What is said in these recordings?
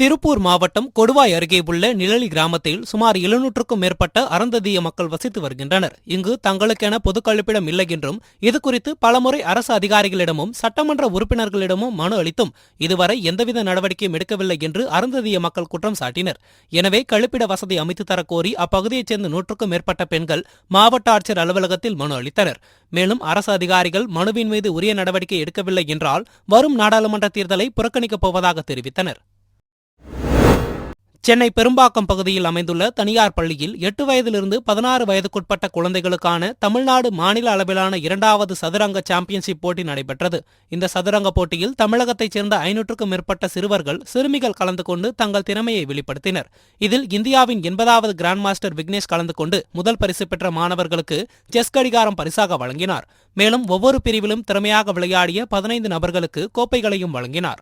திருப்பூர் மாவட்டம் கொடுவாய் அருகே உள்ள நிழலி கிராமத்தில் சுமார் எழுநூற்றுக்கும் மேற்பட்ட அறந்ததிய மக்கள் வசித்து வருகின்றனர். இங்கு தங்களுக்கென பொது கழிப்பிடம் இல்லை என்றும் இதுகுறித்து பலமுறை அரசு அதிகாரிகளிடமும் சட்டமன்ற உறுப்பினர்களிடமும் மனு அளித்தும் இதுவரை எந்தவித நடவடிக்கையும் எடுக்கவில்லை என்று அறந்ததிய மக்கள் குற்றம் சாட்டினர். எனவே கழிப்பிட வசதி அமைத்து தரக்கோரி அப்பகுதியைச் சேர்ந்த நூற்றுக்கும் மேற்பட்ட பெண்கள் மாவட்ட ஆட்சியர் அலுவலகத்தில் மனு அளித்தனர். மேலும் அரசு அதிகாரிகள் மனுவின் மீது உரிய நடவடிக்கை எடுக்கவில்லை என்றால் வரும் நாடாளுமன்ற தேர்தலை புறக்கணிக்கப் போவதாக தெரிவித்தனர். சென்னை பெரும்பாக்கம் பகுதியில் அமைந்துள்ள தனியார் பள்ளியில் எட்டு வயதிலிருந்து பதினாறு வயதுக்குட்பட்ட குழந்தைகளுக்கான தமிழ்நாடு மாநில அளவிலான இரண்டாவது சதுரங்க சாம்பியன்ஷிப் போட்டி நடைபெற்றது. இந்த சதுரங்க போட்டியில் தமிழகத்தைச் சேர்ந்த ஐநூற்றுக்கும் மேற்பட்ட சிறுவர்கள் சிறுமிகள் கலந்து கொண்டு தங்கள் திறமையை வெளிப்படுத்தினர். இதில் இந்தியாவின் எண்பதாவது கிராண்ட் மாஸ்டர் விக்னேஷ் கலந்து கொண்டு முதல் பரிசு பெற்ற மாணவர்களுக்கு செஸ் கடிகாரம் பரிசாக வழங்கினார். மேலும் ஒவ்வொரு பிரிவிலும் திறமையாக விளையாடிய பதினைந்து நபர்களுக்கு கோப்பைகளையும் வழங்கினார்.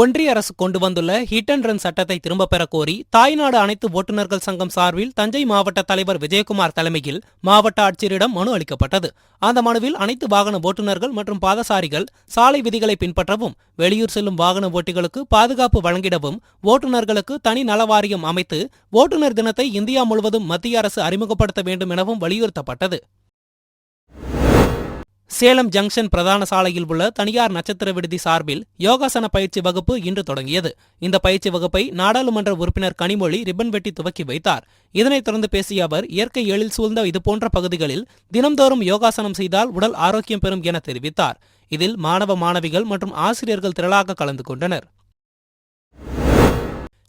ஒன்றிய அரசு கொண்டு வந்துள்ள ஹிட் அண்ட் ரன் சட்டத்தை திரும்பப் பெற கோரி தாய்நாடு அனைத்து ஓட்டுநர்கள் சங்கம் சார்பில் தஞ்சை மாவட்ட தலைவர் விஜயகுமார் தலைமையில் மாவட்ட ஆட்சியரிடம் மனு அளிக்கப்பட்டது. அந்த மனுவில் அனைத்து வாகன ஓட்டுநர்கள் மற்றும் பாதசாரிகள் சாலை விதிகளை பின்பற்றவும் வெளியூர் செல்லும் வாகன ஓட்டிகளுக்கு பாதுகாப்பு வழங்கிடவும் ஓட்டுநர்களுக்கு தனி நலவாரியம் அமைத்து ஓட்டுநர் தினத்தை இந்தியா முழுவதும் மத்திய அரசு அறிமுகப்படுத்த வேண்டும் எனவும் வலியுறுத்தப்பட்டது. சேலம் ஜங்ஷன் பிரதான சாலையில் உள்ள தனியார் நட்சத்திர விடுதி சார்பில் யோகாசன பயிற்சி வகுப்பு இன்று தொடங்கியது. இந்த பயிற்சி வகுப்பை நாடாளுமன்ற உறுப்பினர் கனிமொழி ரிப்பன் வெட்டி துவக்கி வைத்தார். இதனைத் தொடர்ந்து பேசிய அவர் இயற்கை எழில் சூழ்ந்த இதுபோன்ற பகுதிகளில் தினம்தோறும் யோகாசனம் செய்தால் உடல் ஆரோக்கியம் பெறும் என தெரிவித்தார். இதில் மாணவ மாணவிகள் மற்றும் ஆசிரியர்கள் திரளாக கலந்து கொண்டனர்.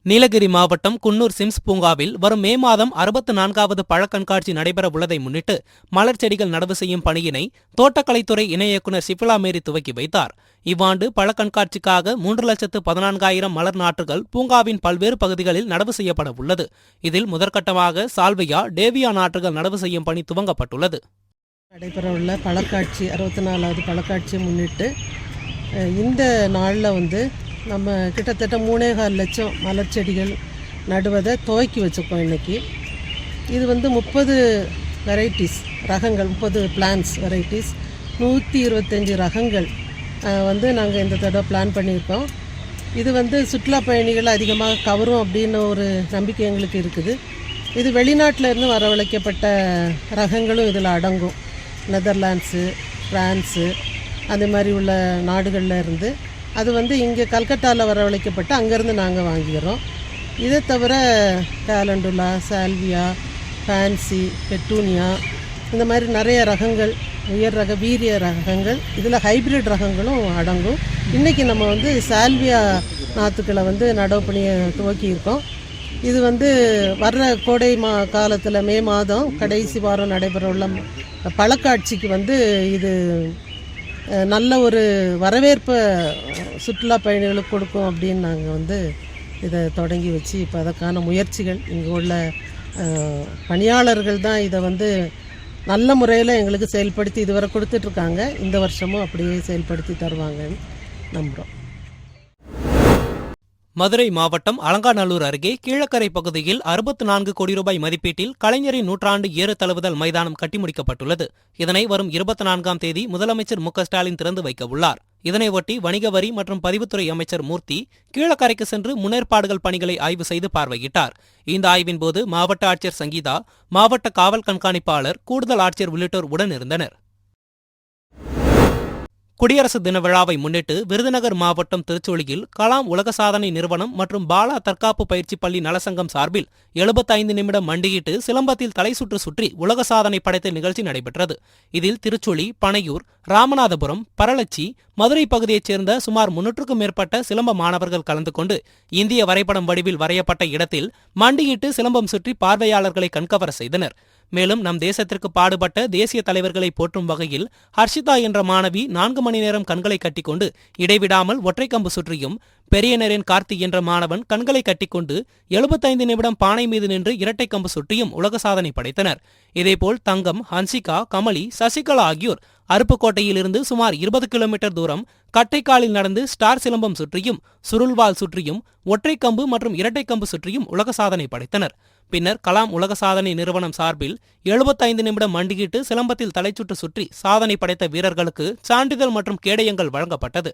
நீலகிரி மாவட்டம் குன்னூர் சிம்ஸ் பூங்காவில் வரும் மே மாதம் அறுபத்து நான்காவது பழக்கண்காட்சி நடைபெற உள்ளதை முன்னிட்டு மலர் செடிகள் நடவு செய்யும் பணியினை தோட்டக்கலைத்துறை இணை இயக்குநர் சிபிலா மேரி துவக்கி வைத்தார். இவ்வாண்டு பழக்கண்காட்சிக்காக மூன்று லட்சத்து பதினான்காயிரம் மலர் நாற்றுகள் பூங்காவின் பல்வேறு பகுதிகளில் நடவு செய்யப்பட உள்ளது இதில் முதற்கட்டமாக சால்வியா டேவியா நாற்றுகள் நடவு செய்யும் பணி துவங்கப்பட்டுள்ளது. நடைபெறவுள்ள பழக்காட்சி அறுபத்தி நாலாவது பழக்காட்சியை முன்னிட்டு இந்த நாளில் வந்து நம்ம கிட்டத்தட்ட மூணே கால் லட்சம் மலர்ச்செடிகள் நடுவதை துவக்கி வச்சுருக்கோம் இன்றைக்கி இது வந்து முப்பது வெரைட்டிஸ் ரகங்கள் முப்பது பிளான்ஸ் வெரைட்டிஸ் நூற்றி இருபத்தஞ்சி ரகங்கள் வந்து நாங்கள் இந்த தடவை பிளான் பண்ணியிருக்கோம். இது வந்து சுற்றுலா பயணிகள் அதிகமாக கவரும் அப்படின்னு ஒரு நம்பிக்கை எங்களுக்கு இருக்குது. இது வெளிநாட்டில் இருந்து வரவழைக்கப்பட்ட ரகங்களும் இதில் அடங்கும். நெதர்லாண்ட்ஸு ஃப்ரான்ஸு அது மாதிரி உள்ள நாடுகளில் இருந்து. அது வந்து இங்கே கல்கட்டாவில் வரவழைக்கப்பட்டு அங்கேருந்து நாங்கள் வாங்கிக்கிறோம். இதை தவிர கேலண்டுலா சால்வியா ஃபேன்சி பெட்டூனியா இந்த மாதிரி நிறைய ரகங்கள் உயர் ரக வீரிய ரகங்கள் இதில் ஹைபிரிட் ரகங்களும் அடங்கும். இன்றைக்கி நம்ம வந்து சால்வியா நாற்றுக்களை வந்து நடவு பண்ணி துவக்கியிருக்கோம். இது வந்து வர்ற கோடை மா காலத்தில் மே மாதம் கடைசி வாரம் நடைபெற உள்ள பழக்காட்சிக்கு வந்து இது நல்ல ஒரு வரவேற்பை சுற்றுலா பயணிகளுக்கு கொடுக்கும் அப்படின்னு நாங்கள் வந்து இதை தொடங்கி வச்சு இப்போ அதற்கான முயற்சிகள். இங்கே உள்ள பணியாளர்கள் தான் இதை வந்து நல்ல முறையில் எங்களுக்கு செயல்படுத்தி இதுவரை கொடுத்துட்ருக்காங்க இந்த வருஷமும் அப்படியே செயல்படுத்தி தருவாங்கன்னு நம்புகிறோம் மதுரை மாவட்டம் அலங்காநல்லூர் அருகே கீழக்கரை பகுதியில் அறுபத்து நான்கு கோடி ரூபாய் மதிப்பீட்டில் கலைஞரின் நூற்றாண்டு ஏறு தழுவுதல் மைதானம் கட்டி முடிக்கப்பட்டுள்ளது. இதனை வரும் இருபத்தி நான்காம் தேதி முதலமைச்சர் மு ஸ்டாலின் திறந்து வைக்க உள்ளார். இதனையொட்டி வணிக வரி மற்றும் பதிவுத்துறை அமைச்சர் மூர்த்தி கீழக்கரைக்கு சென்று முன்னேற்பாடுகள் பணிகளை ஆய்வு செய்து பார்வையிட்டார். இந்த ஆய்வின் போது மாவட்ட ஆட்சியர் சங்கீதா மாவட்ட காவல் கண்காணிப்பாளர் கூடுதல் ஆட்சியர் உள்ளிட்டோர் உடன் இருந்தனர் குடியரசு தின விழாவை முன்னிட்டு விருதுநகர் மாவட்டம் திருச்சொலியில் கலாம் உலக சாதனை நிறுவனம் மற்றும் பாலா தற்காப்பு பயிற்சி பள்ளி நலசங்கம் சார்பில் 75 நிமிடம் மண்டியிட்டு சிலம்பத்தில் தலை சுற்று சுற்றி உலக சாதனை படைத்த நிகழ்ச்சி நடைபெற்றது. இதில் திருச்சுழி பனையூர் ராமநாதபுரம் பரளச்சி மதுரை பகுதியைச் சேர்ந்த சுமார் முன்னூற்றுக்கும் மேற்பட்ட சிலம்ப மாணவர்கள் கலந்து கொண்டு இந்திய வரைபடம் வடிவில் வரையப்பட்ட இடத்தில் மண்டியிட்டு சிலம்பம் சுற்றி பார்வையாளர்களை கண்கவர செய்தனர். மேலும் நம் தேசத்திற்கு பாடுபட்ட தேசிய தலைவர்களை போற்றும் வகையில் ஹர்ஷிதா என்ற மாணவி நான்கு மணி நேரம் கண்களை கட்டிக்கொண்டு இடைவிடாமல் ஒற்றை கம்பு சுற்றியும் பெரியனரின் கார்த்தி என்ற மாணவன் கண்களை கட்டிக்கொண்டு 75 நிமிடம் பானை மீது நின்று இரட்டை கம்பு சுற்றியும் உலக சாதனை படைத்தனர். இதேபோல் தங்கம் ஹன்சிகா கமலி சசிகலா ஆகியோர் அருப்புக்கோட்டையிலிருந்து சுமார் இருபது கிலோமீட்டர் தூரம் கட்டைக்காலில் நடந்து ஸ்டார் சிலம்பம் சுற்றியும் சுருள்வால் சுற்றியும் ஒற்றை கம்பு மற்றும் இரட்டை கம்பு சுற்றியும் உலக சாதனை படைத்தனர். பின்னர் கலாம் உலக சாதனை நிறுவனம் சார்பில் 75 நிமிடம் மண்டியிட்டு சிலம்பத்தில் தலைச்சுற்று சுற்றி சாதனை படைத்த வீரர்களுக்கு சான்றிதழ் மற்றும் கேடயங்கள் வழங்கப்பட்டது.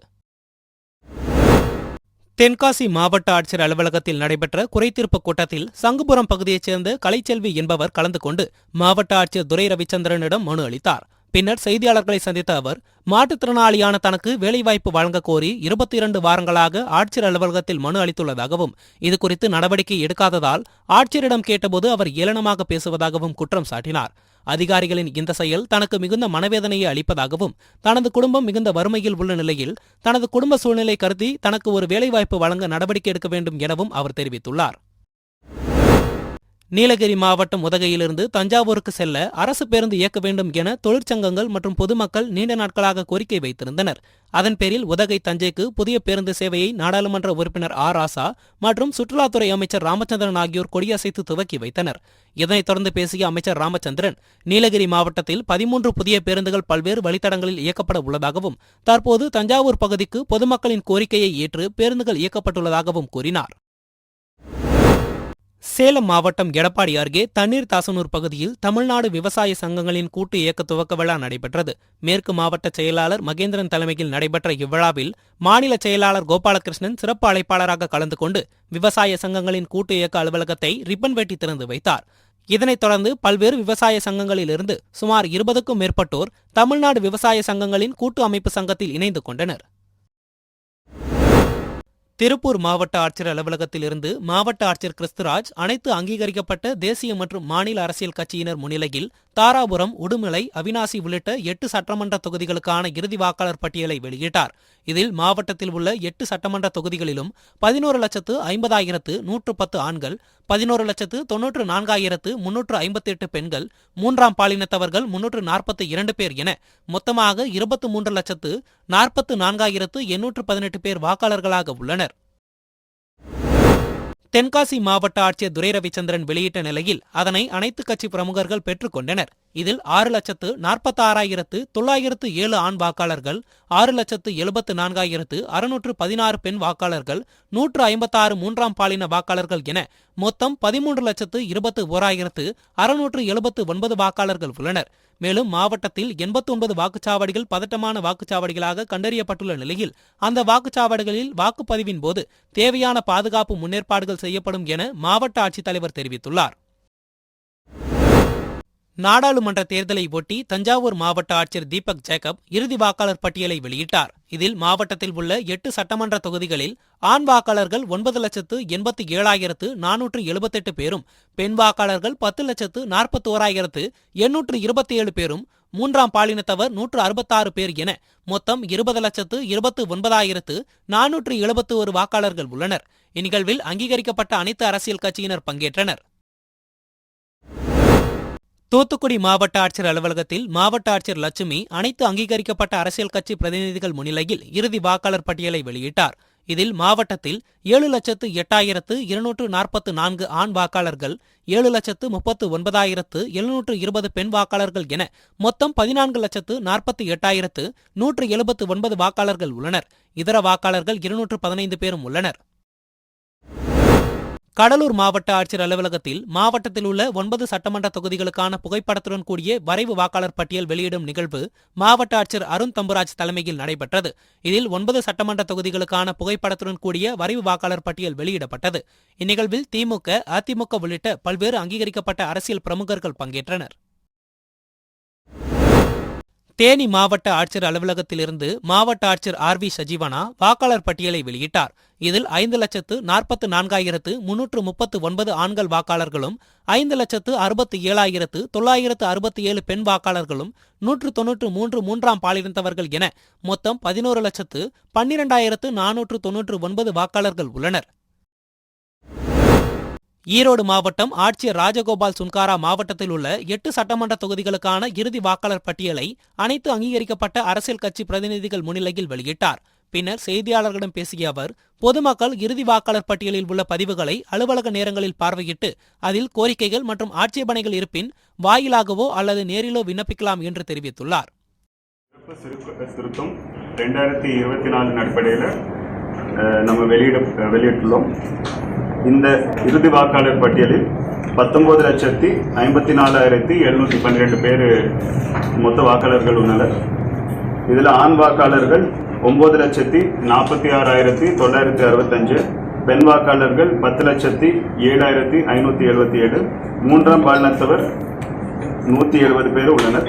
தென்காசி மாவட்ட ஆட்சியர் அலுவலகத்தில் நடைபெற்ற குறைதீர்ப்பு கூட்டத்தில் சங்குபுரம் பகுதியைச் சேர்ந்த கலைச்செல்வி என்பவர் கலந்து கொண்டு மாவட்ட ஆட்சியர் துரை ரவிச்சந்திரனிடம் மனு அளித்தார். பின்னர் செய்தியாளர்களை சந்தித்த அவர் மாற்றுத்திறனாளியான தனக்கு வேலைவாய்ப்பு வழங்க கோரி இருபத்தி இரண்டு வாரங்களாக ஆட்சியர் அலுவலகத்தில் மனு அளித்துள்ளதாகவும் இதுகுறித்து நடவடிக்கை எடுக்காததால் ஆட்சியரிடம் கேட்டபோது அவர் ஏளனமாக பேசுவதாகவும் குற்றம் சாட்டினார். அதிகாரிகளின் இந்த செயல் தனக்கு மிகுந்த மனவேதனையை அளிப்பதாகவும் தனது குடும்பம் மிகுந்த வறுமையில் உள்ள நிலையில் தனது குடும்ப சூழ்நிலை கருதி தனக்கு ஒரு வேலைவாய்ப்பு வழங்க நடவடிக்கை எடுக்க வேண்டும் எனவும் அவர் தெரிவித்துள்ளார். நீலகிரி மாவட்டம் உதகையிலிருந்து தஞ்சாவூருக்கு செல்ல அரசு பேருந்து இயக்க வேண்டும் என தொழிற்சங்கங்கள் மற்றும் பொதுமக்கள் நீண்ட நாட்களாக கோரிக்கை வைத்திருந்தனர். அதன் பேரில் உதகை தஞ்சைக்கு புதிய பேருந்து சேவையை நாடாளுமன்ற உறுப்பினர் ஆர். ஆசா மற்றும் சுற்றுலாத்துறை அமைச்சர் ராமச்சந்திரன் ஆகியோர் கொடியசைத்து துவக்கி வைத்தனர். இதனைத் தொடர்ந்து பேசிய அமைச்சர் ராமச்சந்திரன் நீலகிரி மாவட்டத்தில் பதிமூன்று புதிய பேருந்துகள் பல்வேறு வழித்தடங்களில் இயக்கப்பட உள்ளதாகவும் தற்போது தஞ்சாவூர் பகுதிக்கு பொதுமக்களின் கோரிக்கையை ஏற்று பேருந்துகள் இயக்கப்பட்டுள்ளதாகவும் கூறினார். சேலம் மாவட்டம் எடப்பாடி அருகே தண்ணீர் தாசனூர் பகுதியில் தமிழ்நாடு விவசாய சங்கங்களின் கூட்டு இயக்க துவக்க விழா நடைபெற்றது. மேற்கு மாவட்ட செயலாளர் மகேந்திரன் தலைமையில் நடைபெற்ற இவ்விழாவில் மாநில செயலாளர் கோபாலகிருஷ்ணன் சிறப்பு அழைப்பாளராக கலந்து கொண்டு விவசாய சங்கங்களின் கூட்டு இயக்க அலுவலகத்தை ரிப்பன் வெட்டி திறந்து வைத்தார். இதனைத் தொடர்ந்து பல்வேறு விவசாய சங்கங்களிலிருந்து சுமார் இருபதுக்கும் மேற்பட்டோர் தமிழ்நாடு விவசாய சங்கங்களின் கூட்டு அமைப்பு சங்கத்தில் இணைந்து கொண்டனர். திருப்பூர் மாவட்ட ஆட்சியர் அலுவலகத்திலிருந்து மாவட்ட ஆட்சியர் கிறிஸ்துராஜ் அனைத்து அங்கீகரிக்கப்பட்ட தேசிய மற்றும் மாநில அரசியல் கட்சியினர் முன்னிலையில் தாராபுரம் உடுமலை அவினாசி உள்ளிட்ட எட்டு சட்டமன்ற தொகுதிகளுக்கான இறுதி வாக்காளர் பட்டியலை வெளியிட்டார். இதில் மாவட்டத்தில் உள்ள எட்டு சட்டமன்ற தொகுதிகளிலும் பதினோரு லட்சத்து ஐம்பதாயிரத்து நூற்று பத்து ஆண்கள் பதினோரு லட்சத்து தொன்னூற்று நான்காயிரத்து முன்னூற்று ஐம்பத்தி எட்டு பெண்கள் மூன்றாம் பாலினத்தவர்கள் முன்னூற்று நாற்பத்தி இரண்டு பேர் என மொத்தமாக இருபத்து மூன்று லட்சத்து நாற்பத்து நான்காயிரத்து எண்ணூற்று பதினெட்டு பேர் வாக்காளர்களாக உள்ளனர். தென்காசி மாவட்ட ஆட்சியர் துரை ரவிச்சந்திரன் வெளியிட்ட நிலையில் அதனை அனைத்து கட்சி பிரமுகர்கள் பெற்றுக்கொண்டனர் இதில் ஆறு லட்சத்து நாற்பத்தாறாயிரத்து தொள்ளாயிரத்து ஏழு ஆண் வாக்காளர்கள் ஆறு லட்சத்து எழுபத்து நான்காயிரத்து அறுநூற்று பதினாறு பெண் வாக்காளர்கள் நூற்று ஐம்பத்தாறு மூன்றாம் பாலின வாக்காளர்கள் என மொத்தம் பதிமூன்று லட்சத்து இருபத்து ஓராயிரத்து அறுநூற்று எழுபத்து ஒன்பது வாக்காளர்கள் உள்ளனர். மேலும் மாவட்டத்தில் எண்பத்தி ஒன்பது வாக்குச்சாவடிகள் பதட்டமான வாக்குச்சாவடிகளாக கண்டறியப்பட்டுள்ள நிலையில் அந்த வாக்குச்சாவடிகளில் வாக்குப்பதிவின் போது தேவையான பாதுகாப்பு முன்னேற்பாடுகள் செய்யப்படும் என மாவட்ட ஆட்சித்தலைவர் தெரிவித்துள்ளார். நாடாளுமன்ற தேர்தலை ஒட்டி தஞ்சாவூர் மாவட்ட ஆட்சியர் தீபக் ஜேக்கப் இறுதி வாக்காளர் பட்டியலை வெளியிட்டார். இதில் மாவட்டத்தில் உள்ள எட்டு சட்டமன்ற தொகுதிகளில் ஆண் வாக்காளர்கள் ஒன்பது லட்சத்து எண்பத்தி ஏழாயிரத்து நானூற்று எழுபத்தெட்டு பேரும் பெண் வாக்காளர்கள் பத்து லட்சத்து நாற்பத்தி ஓராயிரத்து எண்ணூற்று இருபத்தி ஏழு பேரும் மூன்றாம் பாலினத்தவர் நூற்று அறுபத்தாறு பேர் என மொத்தம் இருபது லட்சத்து இருபத்து ஒன்பதாயிரத்து நானூற்று எழுபத்து ஒரு வாக்காளர்கள் உள்ளனர். இந்நிகழ்வில் அங்கீகரிக்கப்பட்ட அனைத்து அரசியல் கட்சியினர் பங்கேற்றனர். தூத்துக்குடி மாவட்ட ஆட்சியர் அலுவலகத்தில் மாவட்ட ஆட்சியர் லட்சுமி அனைத்து அங்கீகரிக்கப்பட்ட அரசியல் கட்சி பிரதிநிதிகள் முன்னிலையில் இறுதி வாக்காளர் பட்டியலை வெளியிட்டார். இதில் மாவட்டத்தில் ஏழு லட்சத்து எட்டாயிரத்து இருநூற்று நாற்பத்து நான்கு ஆண் வாக்காளர்கள் ஏழு லட்சத்து முப்பத்து ஒன்பதாயிரத்து எழுநூற்று இருபது பெண் வாக்காளர்கள் என மொத்தம் பதினான்கு லட்சத்து நாற்பத்தி எட்டாயிரத்து நூற்று எழுபத்து ஒன்பது வாக்காளர்கள் உள்ளனர். இதர வாக்காளர்கள் இருநூற்று பதினைந்து பேரும் உள்ளனர். கடலூர் மாவட்ட ஆட்சியர் அலுவலகத்தில் மாவட்டத்தில் உள்ள ஒன்பது சட்டமன்ற தொகுதிகளுக்கான புகைப்படத்துடன் கூடிய வரைவு வாக்காளர் பட்டியல் வெளியிடும் நிகழ்வு மாவட்ட ஆட்சியர் அருண் தம்புராஜ் தலைமையில் நடைபெற்றது. இதில் ஒன்பது சட்டமன்ற தொகுதிகளுக்கான புகைப்படத்துடன் கூடிய வரைவு வாக்காளர் பட்டியல் வெளியிடப்பட்டது. இந்நிகழ்வில் திமுக அதிமுக உள்ளிட்ட பல்வேறு அங்கீகரிக்கப்பட்ட அரசியல் பிரமுகர்கள் பங்கேற்றனர். தேனி மாவட்ட ஆட்சியர் அலுவலகத்திலிருந்து மாவட்ட ஆட்சியர் ஆர் வி சஜீவனா வாக்காளர் பட்டியலை வெளியிட்டார். இதில் ஐந்து லட்சத்து நாற்பத்து நான்காயிரத்து முன்னூற்று முப்பத்து ஒன்பது ஆண்கள் வாக்காளர்களும் ஐந்து லட்சத்து அறுபத்து ஏழாயிரத்து தொள்ளாயிரத்து அறுபத்தி ஏழு பெண் வாக்காளர்களும் நூற்று தொன்னூற்று மூன்று மூன்றாம் பாலினத்தவர்கள் என மொத்தம் பதினோரு லட்சத்து பன்னிரண்டாயிரத்து நானூற்று தொன்னூற்று ஒன்பது வாக்காளர்கள் உள்ளனர். ஈரோடு மாவட்டம் ஆட்சியர் ராஜகோபால் சுன்காரா மாவட்டத்தில் உள்ள எட்டு சட்டமன்ற தொகுதிகளுக்கான இறுதி வாக்காளர் பட்டியலை அனைத்து அங்கீகரிக்கப்பட்ட அரசியல் கட்சி பிரதிநிதிகள் முன்னிலையில் வெளியிட்டார். பின்னர் செய்தியாளர்களிடம் பேசிய அவர் பொதுமக்கள் இறுதி வாக்காளர் பட்டியலில் உள்ள பதிவுகளை அலுவலக நேரங்களில் பார்வையிட்டு அதில் கோரிக்கைகள் மற்றும் ஆட்சேபனைகள் இருப்பின் வாயிலாகவோ அல்லது நேரிலோ விண்ணப்பிக்கலாம் என்று தெரிவித்துள்ளார். திருத்தம் ரெண்டாயிரத்தி இருபத்தி அடிப்படையில் நம்ம வெளியிட வெளியிட்டுள்ளோம். இந்த இறுதி வாக்காளர் பட்டியலில் பத்தொன்பது லட்சத்தி ஐம்பத்தி நாலாயிரத்தி எழுநூற்றி பன்னிரெண்டு பேர் மொத்த வாக்காளர்கள் உள்ளனர். இதில் ஆண் வாக்காளர்கள் ஒம்பது லட்சத்தி நாற்பத்தி ஆறாயிரத்தி தொள்ளாயிரத்தி அறுபத்தஞ்சு பெண் வாக்காளர்கள் பத்து லட்சத்தி ஏழாயிரத்தி ஐநூற்றி எழுபத்தி ஏழு மூன்றாம் பாலினத்தவர் நூற்றி எழுபது பேர் உள்ளனர்.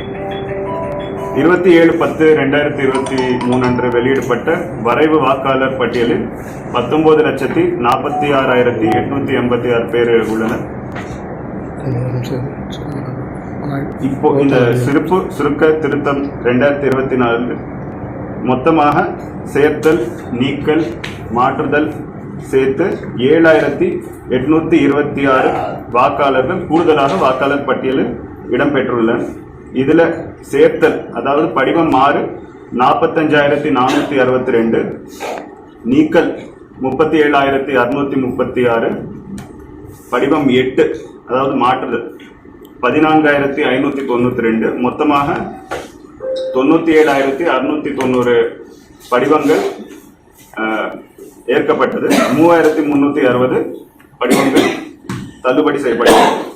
இருபத்தி ஏழு பத்து ரெண்டாயிரத்தி இருபத்தி மூணு அன்று வெளியிடப்பட்ட வரைவு வாக்காளர் பட்டியலில் பத்தொன்பது லட்சத்தி நாற்பத்தி ஆறாயிரத்தி எட்நூத்தி எண்பத்தி ஆறு பேர் உள்ளனர். இப்போ இந்த சிறப்பு சுருக்க திருத்தம் ரெண்டாயிரத்தி இருபத்தி நாலு மொத்தமாக சேர்த்தல் நீக்கல் மாற்றுதல் சேர்த்து ஏழாயிரத்தி எட்நூத்தி இருபத்தி ஆறு வாக்காளர்கள் கூடுதலாக வாக்காளர் பட்டியலில் இடம்பெற்றுள்ளனர். இதில் சேர்த்தல் அதாவது படிவம் ஆறு நாற்பத்தஞ்சாயிரத்தி நானூற்றி அறுபத்தி ரெண்டு நீக்கல் முப்பத்தி ஏழாயிரத்தி அறுநூற்றி முப்பத்தி ஆறு படிவம் எட்டு அதாவது மாற்றுதல் பதினான்காயிரத்தி ஐநூற்றி தொண்ணூற்றி ரெண்டு மொத்தமாக தொண்ணூற்றி ஏழாயிரத்தி அறுநூற்றி தொண்ணூறு படிவங்கள் ஏற்கப்பட்டது மூவாயிரத்தி முந்நூற்றி அறுபது படிவங்கள் தள்ளுபடி செய்யப்பட்டது.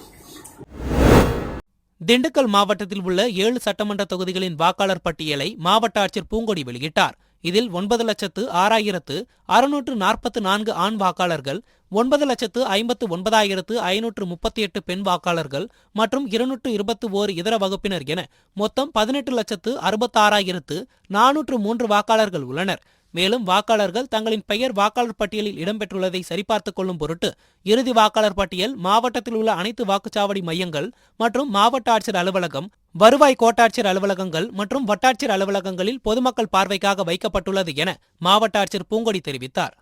திண்டுக்கல் மாவட்டத்தில் உள்ள ஏழு சட்டமன்ற தொகுதிகளின் வாக்காளர் பட்டியலை மாவட்ட ஆட்சியர் பூங்கொடி வெளியிட்டார். இதில் ஒன்பது லட்சத்து ஆறாயிரத்து அறுநூற்று நாற்பத்து நான்கு ஆண் வாக்காளர்கள் ஒன்பது லட்சத்து ஐம்பத்து ஒன்பதாயிரத்து ஐநூற்று முப்பத்தி எட்டு பெண் வாக்காளர்கள் மற்றும் இருநூற்று இருபத்து ஓர் இதர வகுப்பினர் என மொத்தம் பதினெட்டு லட்சத்து அறுபத்தாறாயிரத்து நானூற்று மூன்று வாக்காளர்கள் உள்ளனர். மேலும் வாக்காளர்கள் தங்களின் பெயர் வாக்காளர் பட்டியலில் இடம்பெற்றுள்ளதை சரிபார்த்துக் கொள்ளும் பொருட்டு இறுதி வாக்காளர் பட்டியல் மாவட்டத்தில் உள்ள அனைத்து வாக்குச்சாவடி மையங்கள் மற்றும் மாவட்ட ஆட்சியர் அலுவலகம் வருவாய் கோட்டாட்சியர் அலுவலகங்கள் மற்றும் வட்டாட்சியர் அலுவலகங்களில் பொதுமக்கள் பார்வைக்காக வைக்கப்பட்டுள்ளது என மாவட்ட ஆட்சியர் பூங்கொடி தெரிவித்தார்.